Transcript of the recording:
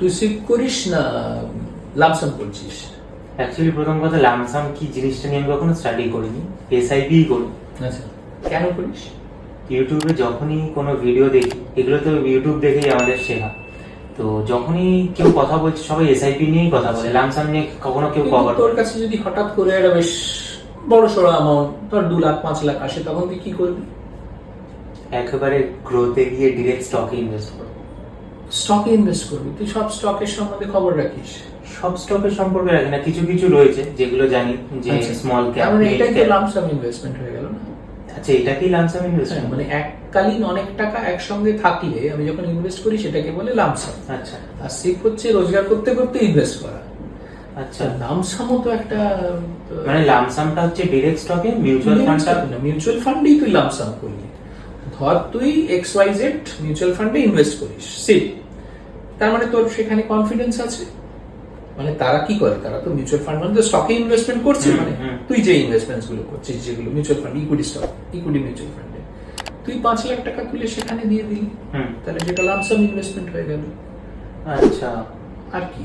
তুই সিপ করিস না লামসাম করছিস? অ্যাকচুয়ালি প্রথম কথা লামসাম কি জিনিসটা নিয়ে আমি কখনো স্টাডি করিনি। এসআইপি করি আচ্ছা। কেন করিস? ইউটিউবে যখনই কোনো ভিডিও দেখি এগুলো তো ইউটিউব দেখেই আমাদের শেখা। তো যখনই কেউ কথা বলছে সবাই এসআইপি নিয়েই কথা বলে। লামসাম নিয়ে কখনো কেউ কভার তোর কাছে যদি হঠাৎ করে একটা বেশ বড় সড়ো অ্যামাউন্ট তোর দু লাখ পাঁচ লাখ আসে তখন তুই কি করবি? একেবারে গ্রোথে গিয়ে ডিরেক্ট স্টকে ইনভেস্ট করব। স্টকে ইনভেস্ট করবি। তুই সব স্টকের সম্বন্ধে খবর রাখিস। সব স্টকের সম্পর্কে রাখি না কিছু কিছু রয়েছে যেগুলো জানি যে আচ্ছা। স্মল ক্যাপ তার মানে এটাই তো লামসাম ইনভেস্টমেন্ট হয়ে গেল না? আচ্ছা এটাকেই লামসাম হ্যাঁ, ইনভেস্টমেন্ট মানে এককালীন অনেক টাকা একসঙ্গে থাকলে আমি যখন ইনভেস্ট করি সেটাকে বলে লামসাম আচ্ছা। আর সিপ হচ্ছে রোজগার করতে করতে ইনভেস্ট করা। আচ্ছা। আচ্ছা লামসামও তো একটা মানে লামসামটা হচ্ছে ডিরেক্ট স্টকে মিউচুয়াল ফান্ডটা মিউচুয়াল ফান্ডেই তুই লামসাম করলি। ধর তুই এক্স ওয়াই জেড মিউচুয়াল ফান্ডে ইনভেস্ট করিস সিপ তার মানে তোর সেখানে কনফিডেন্স আছে? মানে তারা কি করে? তারা তো মিউচুয়াল ফান্ড মানে তো স্টকে ইনভেস্টমেন্ট করছে মানে। তুই যে ইনভেস্টমেন্টগুলো করছিস যেগুলো mutual fund equity stock equity mutual ফান্ডে তুই পাঁচ লাখ টাকা তুলে সেখানে দিয়ে দিলি। তাহলে সেটা লামসাম ইনভেস্টমেন্ট হয়ে গেল। আচ্ছা। আর কি?